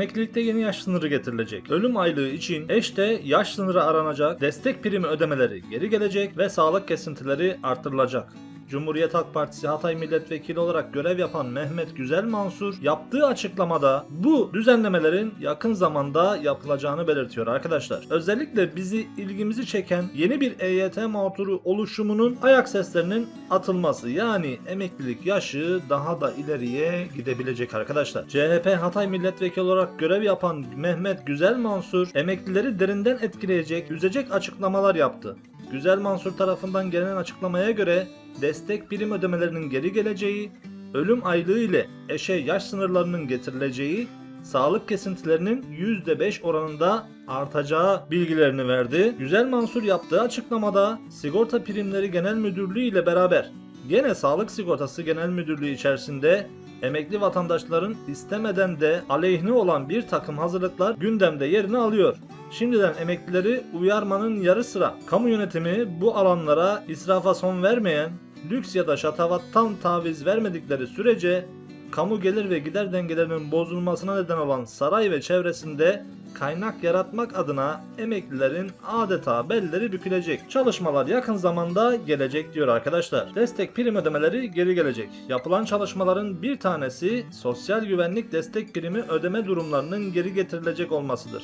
Emeklilikte yeni yaş sınırı getirilecek. Ölüm aylığı için eşte yaş sınırı aranacak, destek primi ödemeleri geri gelecek ve sağlık kesintileri artırılacak. Cumhuriyet Halk Partisi Hatay Milletvekili olarak görev yapan Mehmet Güzel Mansur yaptığı açıklamada bu düzenlemelerin yakın zamanda yapılacağını belirtiyor arkadaşlar. Özellikle bizi ilgimizi çeken yeni bir EYT mağduru oluşumunun ayak seslerinin atılması yani emeklilik yaşı daha da ileriye gidebilecek arkadaşlar. CHP Hatay Milletvekili olarak görev yapan Mehmet Güzel Mansur emeklileri derinden etkileyecek, üzecek açıklamalar yaptı. Güzel Mansur tarafından gelen açıklamaya göre destek prim ödemelerinin geri geleceği, ölüm aylığı ile eşe yaş sınırlarının getirileceği, sağlık kesintilerinin %5 oranında artacağı bilgilerini verdi. Güzel Mansur yaptığı açıklamada Sigorta Primleri Genel Müdürlüğü ile beraber gene Sağlık Sigortası Genel Müdürlüğü içerisinde emekli vatandaşların istemeden de aleyhine olan bir takım hazırlıklar gündemde yerini alıyor. Şimdiden emeklileri uyarmanın yarı sıra kamu yönetimi bu alanlara israfa son vermeyen, lüks ya da şatavattan taviz vermedikleri sürece kamu gelir ve gider dengelerinin bozulmasına neden olan saray ve çevresinde kaynak yaratmak adına emeklilerin adeta belleri bükülecek. Çalışmalar yakın zamanda gelecek diyor arkadaşlar. Destek prim ödemeleri geri gelecek. Yapılan çalışmaların bir tanesi sosyal güvenlik destek primi ödeme durumlarının geri getirilecek olmasıdır.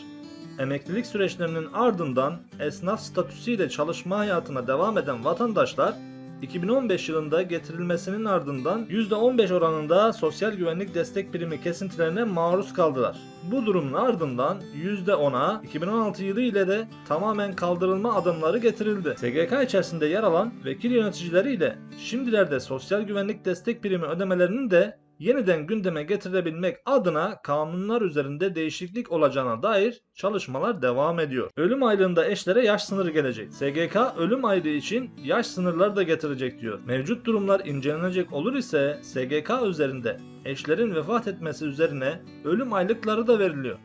Emeklilik süreçlerinin ardından esnaf statüsüyle çalışma hayatına devam eden vatandaşlar 2015 yılında getirilmesinin ardından %15 oranında sosyal güvenlik destek primi kesintilerine maruz kaldılar. Bu durumun ardından %10'a 2016 yılı ile de tamamen kaldırılma adımları getirildi. SGK içerisinde yer alan vekil yöneticileriyle şimdilerde sosyal güvenlik destek primi ödemelerinin de yeniden gündeme getirilebilmek adına kanunlar üzerinde değişiklik olacağına dair çalışmalar devam ediyor. Ölüm aylığında eşlere yaş sınırı gelecek. SGK ölüm aylığı için yaş sınırları da getirecek diyor. Mevcut durumlar incelenecek olur ise SGK üzerinde eşlerin vefat etmesi üzerine ölüm aylıkları da veriliyor.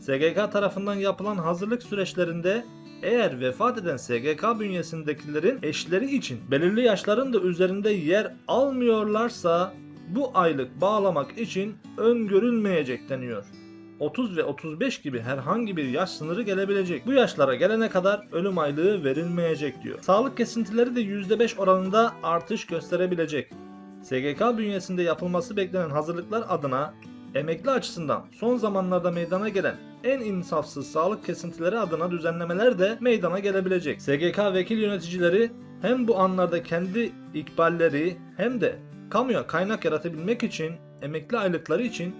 SGK tarafından yapılan hazırlık süreçlerinde eğer vefat eden SGK bünyesindekilerin eşleri için belirli yaşların da üzerinde yer almıyorlarsa bu aylık bağlamak için öngörülmeyecek deniyor. 30 ve 35 gibi herhangi bir yaş sınırı gelebilecek. Bu yaşlara gelene kadar ölüm aylığı verilmeyecek diyor. Sağlık kesintileri de %5 oranında artış gösterebilecek. SGK bünyesinde yapılması beklenen hazırlıklar adına emekli açısından son zamanlarda meydana gelen en insafsız sağlık kesintileri adına düzenlemeler de meydana gelebilecek. SGK vekil yöneticileri hem bu anlarda kendi ikballeri hem de kamuya kaynak yaratabilmek için emekli aylıkları için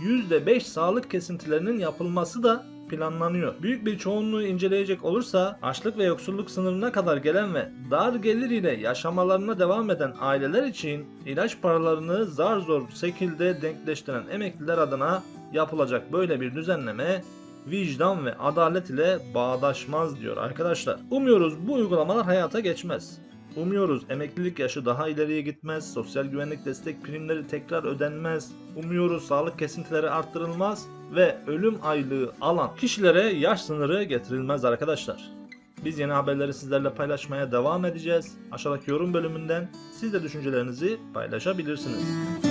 %5 sağlık kesintilerinin yapılması da planlanıyor. Büyük bir çoğunluğu inceleyecek olursa açlık ve yoksulluk sınırına kadar gelen ve dar gelir ile yaşamalarına devam eden aileler için ilaç paralarını zar zor şekilde denkleştiren emekliler adına yapılacak böyle bir düzenleme vicdan ve adalet ile bağdaşmaz diyor arkadaşlar. Umuyoruz bu uygulamalar hayata geçmez. Umuyoruz emeklilik yaşı daha ileriye gitmez, sosyal güvenlik destek primleri tekrar ödenmez. Umuyoruz sağlık kesintileri arttırılmaz ve ölüm aylığı alan kişilere yaş sınırı getirilmez arkadaşlar. Biz yeni haberleri sizlerle paylaşmaya devam edeceğiz. Aşağıdaki yorum bölümünden siz de düşüncelerinizi paylaşabilirsiniz.